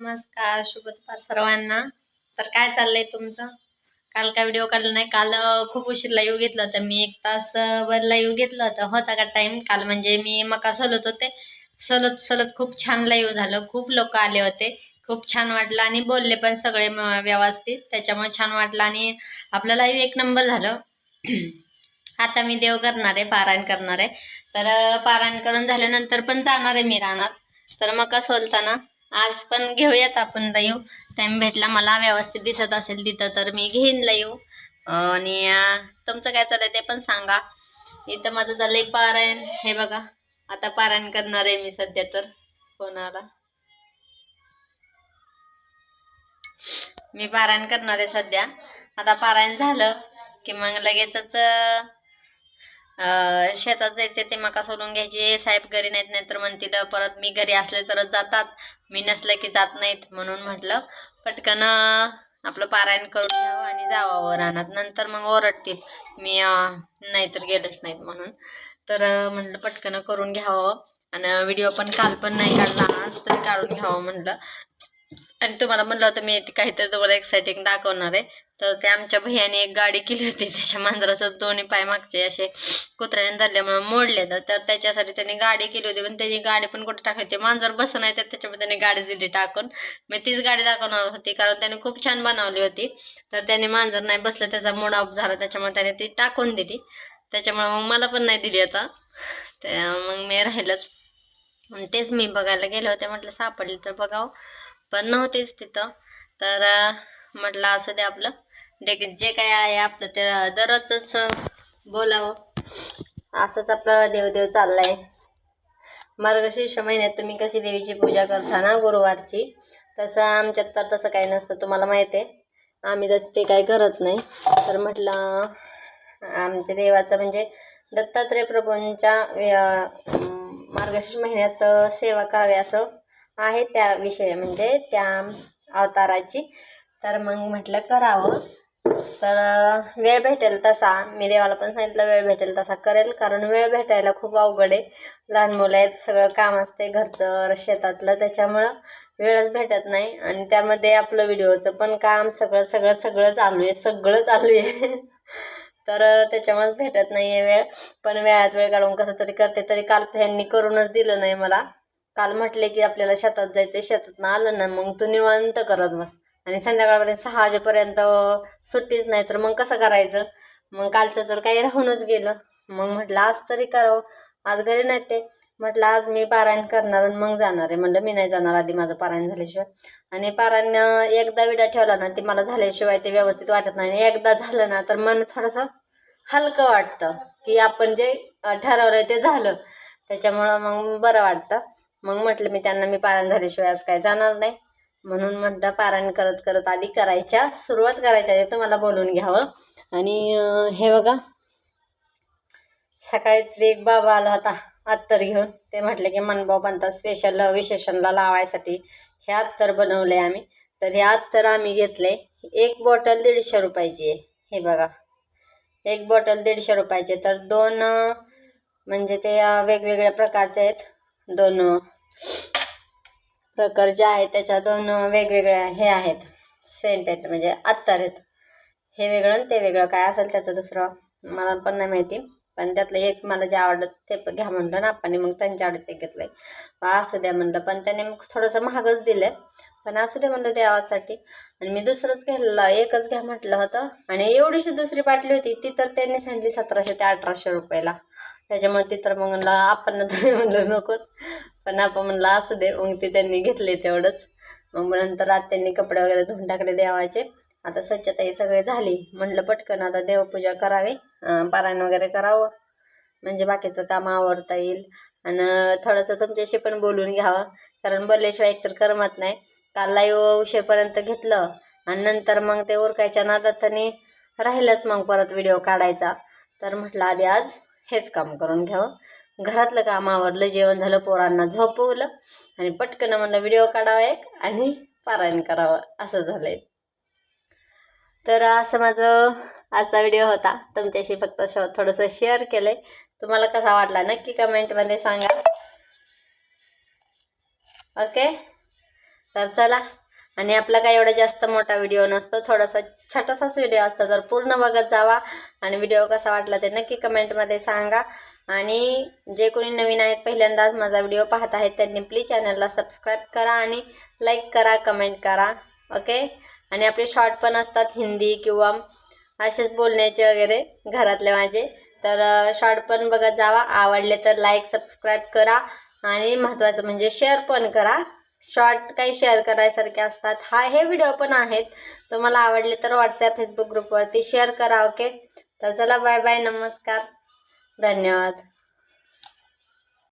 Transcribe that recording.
नमस्कार शुभ दुपार सर्वांना. तर काय चाललंय तुमचं? काल काय व्हिडिओ काढला नाही? काल खूप उशीर लाईव्ह घेतलं होतं मी. एक तास वर लाईव्ह घेतलं होतं. होता का टाइम काल म्हणजे मी मका सलत होते. सलत सलत खूप छान लाईव्ह झालं. खूप लोक आले होते. खूप छान वाटलं आणि बोलले पण सगळे व्यवस्थित. त्याच्यामुळे छान वाटलं आणि आपलं लाईव्ह एक नंबर झालं. आता मी देव करणार आहे पारायण करणार आहे. तर पारायण करून झाल्यानंतर पण जाणार आहे मी रानात. तर मका सोलताना आज पण घेऊयात आपण लाईव्ह टाईम भेटला मला व्यवस्थित दिसत असेल तिथं तर मी घेईन लाईव्ह आणि तुमचं काय चाललंय ते पण सांगा. इथं माझं चाललंय पारायण. हे बघा आता पारायण करणार आहे मी सध्या तर कोणाला. मी पारायण करणार आहे सध्या. आता पारायण झालं की मग लगेचच शेतात जायचे ते मका सोडून घ्यायचे. साहेब घरी नाहीत नाहीतर म्हणतील परत मी घरी असले तरच जातात. मी नसलं की जात नाहीत. म्हणून म्हटलं पटकन आपलं पारायण करून घ्यावं आणि जावावं रानात नंतर मग ओरडतील मी नाहीतर गेलेच नाहीत. म्हणून. तर म्हटलं पटकन करून घ्यावं. आणि व्हिडिओ पण काल पण नाही काढला आज तरी काढून घ्यावं म्हटलं आणि तुम्हाला म्हणलं होतं मी ते काहीतरी तुम्हाला एक्साइटिंग दाखवणार आहे. तर ते आमच्या भैयाने एक गाडी केली होती. त्याच्या मांजराचं दोन्ही पाय मागचे असे कुत्र्याने धरल्यामुळे मोडले. तर त्याच्यासाठी त्यांनी गाडी केली होती. पण त्यांनी गाडी पण कुठे टाकली? होती मांजर बस नाही तर त्याच्यामध्ये त्यांनी गाडी दिली टाकून. मी तीच गाडी दाखवणार होती कारण त्याने खूप छान बनवली होती. तर त्याने मांजर नाही बसलं त्याचा मूड ऑफ झाला. त्याच्यामुळे त्याने ती टाकून दिली. त्याच्यामुळे मग मला पण नाही दिली आता. तर मग मी राहिलंच. तेच मी बघायला गेले होते. म्हटलं सापडली तर बघावं. पण नव्हतेच तिथं. तर म्हटलं असं दे आपलं. डे जे काय आहे आपलं ते दररोजच बोलावं. असंच आपलं देवदेव चाललाय. मार्गशीर्ष महिन्यात तुम्ही कशी देवीची पूजा करता ना गुरुवारची? तसं आमच्यात तर तसं काही नसतं तुम्हाला माहिती आहे. आम्ही तसं ते काही करत नाही. तर म्हटलं आमच्या देवाचं म्हणजे दत्तात्रय प्रभूंच्या मार्गशीर्ष महिन्यात सेवा करावी असं आहे त्या विषय म्हणजे त्या अवताराची. तर मग म्हटलं करावं. तर वेळ भेटेल तसा. मी देवाला पण सांगितलं वेळ भेटेल तसा करेल. कारण वेळ भेटायला खूप अवघड आहे. लहान मुलं आहेत सगळं काम असते घरचं शेतातलं. त्याच्यामुळं वेळच भेटत नाही. आणि त्यामध्ये आपलं व्हिडिओचं पण काम सगळं सगळं सगळं चालू आहे. सगळं चालू आहे. तर त्याच्यामुळेच भेटत नाही आहे वेळ. पण वेळात वेळ काढून कसं तरी करते तरी काल ह्यांनी करूनच दिलं नाही मला. काल म्हटले की आपल्याला शेतात जायचं शेतातनं आलं ना मग तू निवांत करत बस. आणि संध्याकाळपर्यंत सहा वाजेपर्यंत सुट्टीच नाही तर मग कसं करायचं? मग कालचं तर काही राहूनच गेलं. मग म्हटलं आज तरी करावं. आज घरी नाही ते. म्हटलं आज मी पारायण करणार आणि मग जाणार आहे. म्हटलं मी नाही जाणार आधी माझं पारायण झाल्याशिवाय. आणि पारायण एकदा विडा ठेवला ना ते मला झाल्याशिवाय ते व्यवस्थित वाटत नाही. आणि एकदा झालं ना तर मन थोडंसं हलकं वाटतं की आपण जे ठरवलं ते झालं. त्याच्यामुळं मग बरं वाटतं. मग म्हटलं मी त्यांना मी पारायण झाल्याशिवाय आज काय जाणार नाही. म्हणून म्हटलं पारायण करत करत आधी करायच्या सुरुवात करायच्या आधी तुम्हाला बोलून घ्यावं. आणि हे बघा सकाळी ते एक बाबा आला होता अत्तर घेऊन. ते म्हटले की मनभाव बनता स्पेशल विशेषणला लावायसाठी. हे अत्तर बनवले आम्ही. तर हे अत्तर आम्ही घेतले. एक बॉटल दीडशे रुपयाची आहे. हे बघा एक बॉटल दीडशे रुपयाची आहे. तर दोन म्हणजे ते वेगवेगळ्या प्रकारचे आहेत. दोन प्रकार जे आहेत त्याच्या दोन वेगवेगळ्या हे आहेत. सेंट आहेत म्हणजे अत्तर आहेत. हे वेगळं आणि ते वेगळं. काय असेल त्याचं दुसरं? मला पण नाही माहिती. पण त्यातलं एक मला जे आवडलं ते पण घ्या म्हणलं ना आपण. मग त्यांच्या आवडीचं एक घेतलं आहे असू द्या म्हणलं. पण त्याने मग थोडंसं महागच दिलं पण असू द्या म्हणलं देवासाठी. आणि मी दुसरंच घ्यायला एकच घ्या म्हटलं होतं. आणि एवढीशी दुसरी बाटली होती. ती तर त्यांनी सांगितली सतराशे ते अठराशे रुपयाला. त्याच्यामुळे ते तर मग म्हणलं आपण तुम्ही म्हणलं नकोच. पण आपण म्हणलं असू दे मग ते त्यांनी घेतले तेवढंच. मग नंतर रात त्यांनी कपडे वगैरे धुवून टाकले देवाचे. आता स्वच्छता ही सगळे झाली. म्हटलं पटकन आता देवपूजा करावी. पारायण वगैरे करावं. म्हणजे बाकीचं काम आवरता येईल. आणि थोडंसं तुमच्याशी पण बोलून घ्यावं. कारण बोलल्याशिवाय एकतर करमत नाही. काल लाईव्ह उशीरपर्यंत घेतलं. आणि नंतर मग ते उरकायच्या नादात त्यांनी राहिलंच मग परत व्हिडिओ काढायचा. तर म्हटलं आधी आज हेच काम करून घ्यावं. घरातलं काम आवडलं जेवण झालं पोरांना झोपवलं आणि पटकन म्हणलं व्हिडिओ काढावा एक आणि पारायण करावं. असं झालंय. तर असं माझं आजचा व्हिडिओ होता. तुमच्याशी फक्त शो थोडंसं शेअर केलं आहे तुम्हाला कसा वाटला नक्की कमेंटमध्ये सांगा. ओके? तर चला आणि आपला काय एवढा जास्त मोठा व्हिडिओ नसतो थोडासा छोटासाच व्हिडिओ असतो. तर पूर्ण बघत जावा आणि व्हिडिओ कसा वाटला ते नक्की कमेंटमध्ये सांगा. आणि जे कोणी नवीन आहेत पहिल्यांदाच माझा व्हिडिओ पाहत आहेत त्यांनी प्लीज चॅनलला सबस्क्राईब करा आणि लाईक करा कमेंट करा. ओके आणि आपले शॉर्ट पण असतात हिंदी किंवा असेच बोलण्याचे वगैरे घरातले माझे. तर शॉर्ट पण बघत जावा. आवडले तर लाईक सबस्क्राईब करा. आणि महत्त्वाचं म्हणजे शेअर पण करा. शॉर्ट काही शेअर करायसारखे असतात. हा हे व्हिडिओ पण आहेत. तुम्हाला आवडले तर व्हॉट्सॲप फेसबुक ग्रुपवरती शेअर करा ओके तर चला बाय बाय नमस्कार. धन्यवाद.